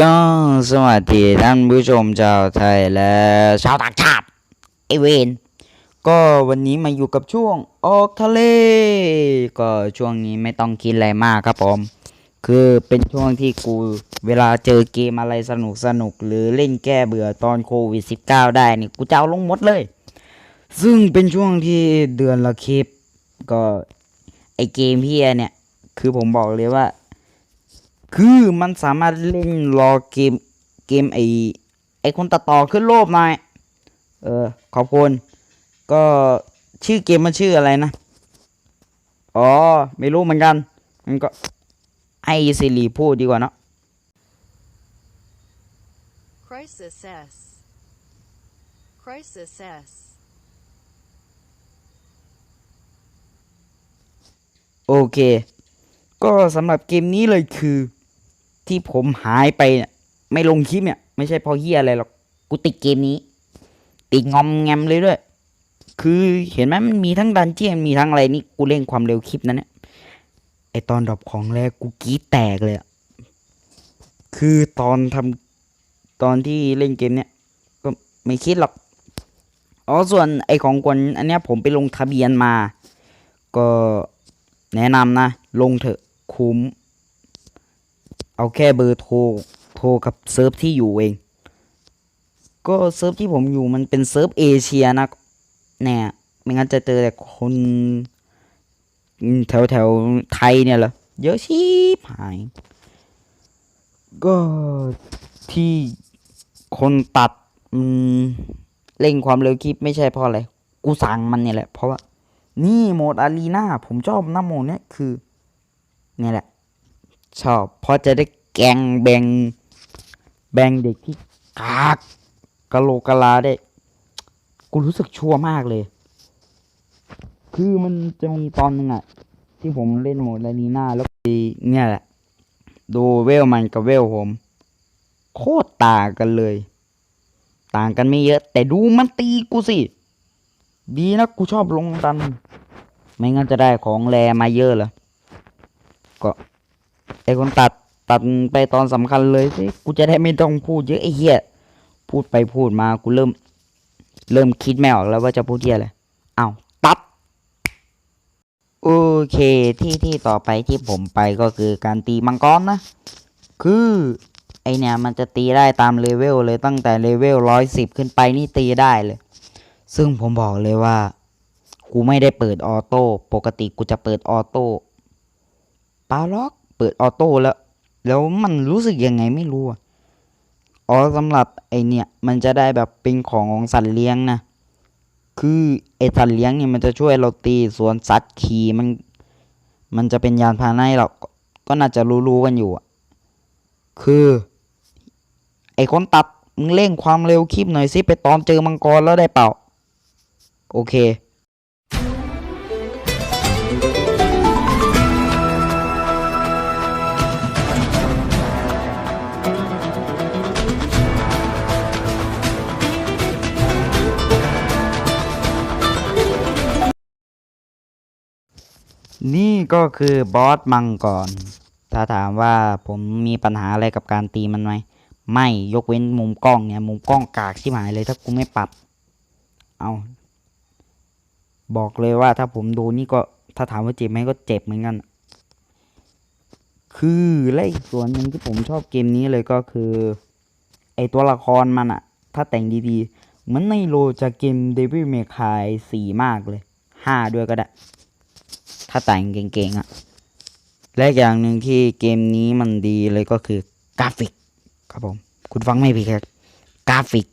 ก็สวัสดีท่านผู้ชมชาวไทยและชาวต่างชาติไอเวนก็วันนี้มาอยู่กับช่วงออกทะเล ก็ช่วงนี้ไม่ต้องคิดอะไรมากครับผม คือเป็นช่วงที่กูเวลาเจอเกมอะไรสนุกสนุกหรือเล่นแก้เบื่อตอนโควิด -19 ได้นี่กูจะเอาลงหมดเลย ซึ่งเป็นช่วงที่เดือนละคลิป ก็ไอเกมเฮียเนี่ย คือผมบอกเลยว่า คือมันสามารถเล่นรอเกมเกมไอไอคนตัดต่อขึ้นรูปหน่อยเออขอบคุณก็ชื่อเกมมันชื่ออะไรนะ อ๋อ ไม่รู้เหมือนกันมันก็ให้สิริพูดดีกว่าเนอะ Crisis S. Crisis S. โอเค ก็สำหรับเกมนี้เลยคือ ที่ผมหายไปเนี่ยไม่ลงคลิปเนี่ย ไม่ใช่เพราะเฮียอะไรหรอกกูติดเกมนี้ ติดงอมแงมเลยด้วย คือเห็นไหมมันมีทั้งดันเจียนมีทั้งอะไรนี่กูเร่งความเร็วคลิปนั้นเนี่ยไอตอนดรอปของแรกกูกีดแตกเลยอะคือตอนทำตอนที่เล่นเกมเนี่ย ก็ไม่คิดหรอกอ๋อส่วนไอของกวนอันเนี้ยผมไปลงทะเบียนมา ก็แนะนำนะ ลงเถอะคุ้ม เอาแค่เบอร์โทรโทรกับเซิร์ฟที่อยู่เอง ก็เซิร์ฟที่ผมอยู่มันเป็นเซิร์ฟเอเชียนะเนี่ยไม่งั้นจะเจอแต่คนแถวแถวไทยเนี่ยเหรอเยอะชิบหาย ก็ที่คนตัดเร่งความเร็วคลิปไม่ใช่เพราะอะไร กูสั่งมันเนี่ยแหละ เพราะว่า นี่โหมดอารีนาผมชอบนะโมดเนี้ยคือ เนี่ยแหละ ชอบ เพราะจะได้แกงแบงแบงเด็กที่กากกะโลกะลาได้ กูรู้สึกชั่วมากเลย คือมันจะมีตอนหนึ่งอะที่ผมเล่นโหมดอารีนาแล้วเนี่ยแหละ ดูเวลมันกับเวลผม โคตรต่างกันเลย ต่างกันไม่เยอะ แต่ดูมันตีกูสิ ดีนะกูชอบลงดัน ไม่งั้นจะได้ของแรมาเยอะเลยก็ ไอคนตัดตัดไปตอนสำคัญเลยสิกูจะได้ไม่ต้องพูดเยอะไอ้เหี้ยพูดไปพูดมากูเริ่ม เริ่มคิดไม่ออกแล้วว่าจะพูดเหี้ยอะไรอ้าวตัดโอเคที่ที่ต่อไปที่ผมไปก็คือการตีมังกรนะ คือไอเนี่ยมันจะตีได้ตามเลเวลเลยตั้งแต่เลเวลร้อยสิบขึ้นไปนี่ตีได้เลย ซึ่งผมบอกเลยว่า กูไม่ได้เปิดออโต้ปกติกูจะเปิดออโต้ปาล็อก ปิดออโต้แล้ว แล้วมันรู้สึกยังไงไม่รู้อะอ๋อสำหรับไอเนี่ยมันจะได้แบบเป็นของของสัตว์เลี้ยงนะ คือไอสัตว์เลี้ยงเนี่ยมันจะช่วยเราตีส่วนสัตว์ขี่มัน มันจะเป็นยานพาหนะเราก็ก็น่าจะรู้ๆกันอยู่อะคือไอคนตัดมึงเร่งความเร็วคลิปหน่อยสิไปตอนเจอมังกรแล้วได้เปล่า โอเค นี่ก็คือบอสมังกร ถ้าถามว่าผมมีปัญหาอะไรกับการตีมันไหม ไม่ยกเว้นมุมกล้องเนี่ย มุมกล้องกากที่หายเลยถ้ากูไม่ปรับ เอา บอกเลยว่าถ้าผมดูนี่ก็ถ้าถามว่าเจ็บไหมก็เจ็บเหมือนกัน คือและอีกส่วนหนึ่งที่ผมชอบเกมนี้เลยก็คือ ไอตัวละครมันอะถ้าแต่งดีๆ เหมือนในโลจากเกม Devil May Cry 4มากเลย5ด้วยก็ได้ ถ้าแต่งเก่งๆอะและอย่างหนึ่งที่เกมนี้มันดีเลยก็คือกราฟิก ครับผม คุณฟังไม่ผิดครับกราฟิก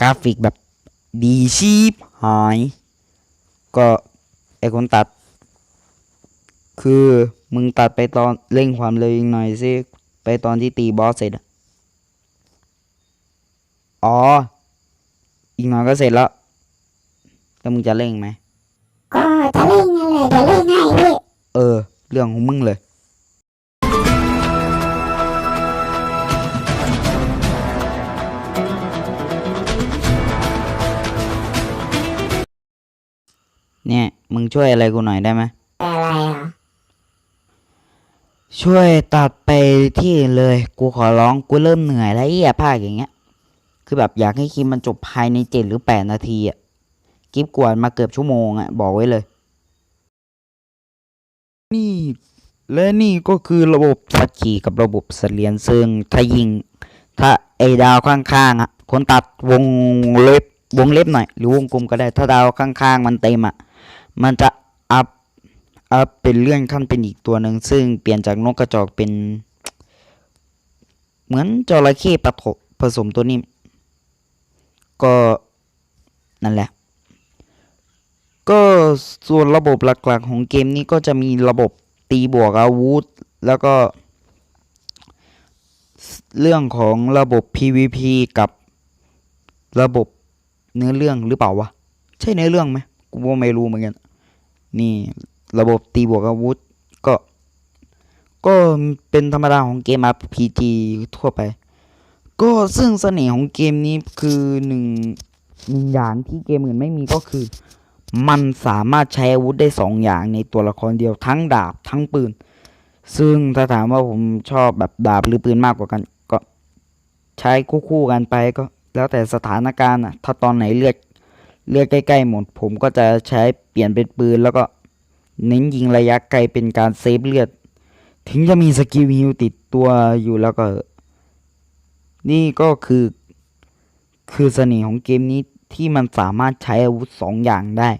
กราฟิกแบบดีชีพหาย ก็ไอคนตัด คือมึงตัดไปตอนเร่งความเร็วอีกหน่อยสิไปตอนที่ตีบอสเสร็จอะอ๋อ อีกหน่อยก็เสร็จแล้ว แล้วมึงจะเร่งไหม ก็จะเล่นนั่นแหละจะเล่นให้พี่ เออ เรื่องของมึงเลยเนี่ย มึงช่วยอะไรกูหน่อยได้ไหมอะไรอะ ช่วยตัดไปที่อื่นเลย กูขอร้อง กูเริ่มเหนื่อยแล้วไอ้เหี้ยภาคอย่างเงี้ย คือแบบอยากให้คลิปมันจบภายในเจ็ดหรือแปดนาทีอะคลิปกวนมาเกือบชั่วโมงอะบอกไว้เลย นี่และนี่ก็คือระบบสักขีกับระบบเสลียนซึ่งถ้ายิง ถ้าไอดาวข้างๆอะคนตัดวงเล็บวงเล็บหน่อย หรือวงกลมก็ได้ ถ้าดาวข้างๆ มันเต็มอะมันจะอัพอัพเป็นเลื่อนขั้นเป็นอีกตัวหนึ่งซึ่งเปลี่ยนจากนกกระจอกเป็น เหมือนจระเข้ปะทผสมตัวนี้ ก็นั่นแหละ ก็ส่วนระบบหลักๆของเกมนี้ก็จะมีระบบตีบวกอาวุธ แล้วก็ เรื่องของระบบ PVP กับระบบเนื้อเรื่องหรือเปล่าวะ ใช่เนื้อเรื่องไหมกูไม่รู้เหมือนกัน นี่ระบบตีบวกอาวุธ ก็ ก็เป็นธรรมดาของเกม RPG ทั่วไป ก็ซึ่งเสน่ห์ของเกมนี้คือหนึ่งหนึ่งอย่างที่เกมอื่นไม่มีก็คือ มันสามารถใช้อาวุธได้สองอย่างในตัวละครเดียวทั้งดาบทั้งปืน ซึ่งถ้าถามว่าผมชอบแบบดาบหรือปืนมากกว่ากัน ก็ใช้คู่ๆกันไปก็ แล้วแต่สถานการณ์อะ ถ้าตอนไหนเลือดเลือดใกล้ๆหมด ผมก็จะใช้เปลี่ยนเป็นปืนแล้วก็เน้นยิงระยะไกลเป็นการเซฟเลือด ถึงจะมีสกิลฮิลติดตัวอยู่แล้วก็ นี่ก็คือ คือเสน่ห์ของเกมนี้ ที่มันสามารถใช้อาวุธสองอย่างได้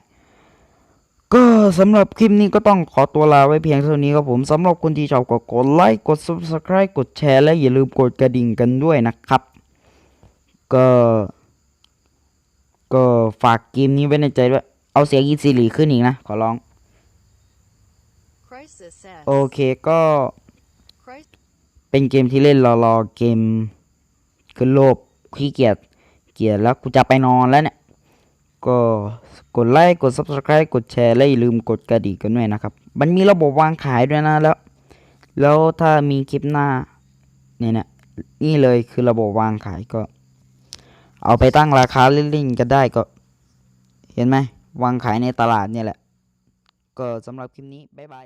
ก็สำหรับคลิปนี้ก็ต้องขอตัวลาไว้เพียงเท่านี้ครับผมสำหรับคนที่ชอบก็กดไลค์กด subscribe กดแชร์และอย่าลืมกดกระดิ่งกันด้วยนะครับ ก็ก็ฝากเกมนี้ไว้ในใจด้วย เอาเสียงอีซีรีขึ้นอีกนะ ขอร้อง Crisis S. โอเคก็ Crisis เป็นเกมที่เล่นรอรอเกม ขึ้นโลบขี้เกียจ เกียจแล้วกูจะไปนอนแล้วเนี่ย ก็กดไลค์กด subscribe กดแชร์และอย่าลืมกดกระดิ่งกันด้วยนะครับ มันมีระบบวางขายด้วยนะแล้ว แล้วถ้ามีคลิปหน้าเนี่ยนะนี่เลยคือระบบวางขายก็ เอาไปตั้งราคาเล่นๆกันได้ก็ เห็นไหมวางขายในตลาดเนี่ยแหละ ก็สำหรับคลิปนี้ บ๊ายบาย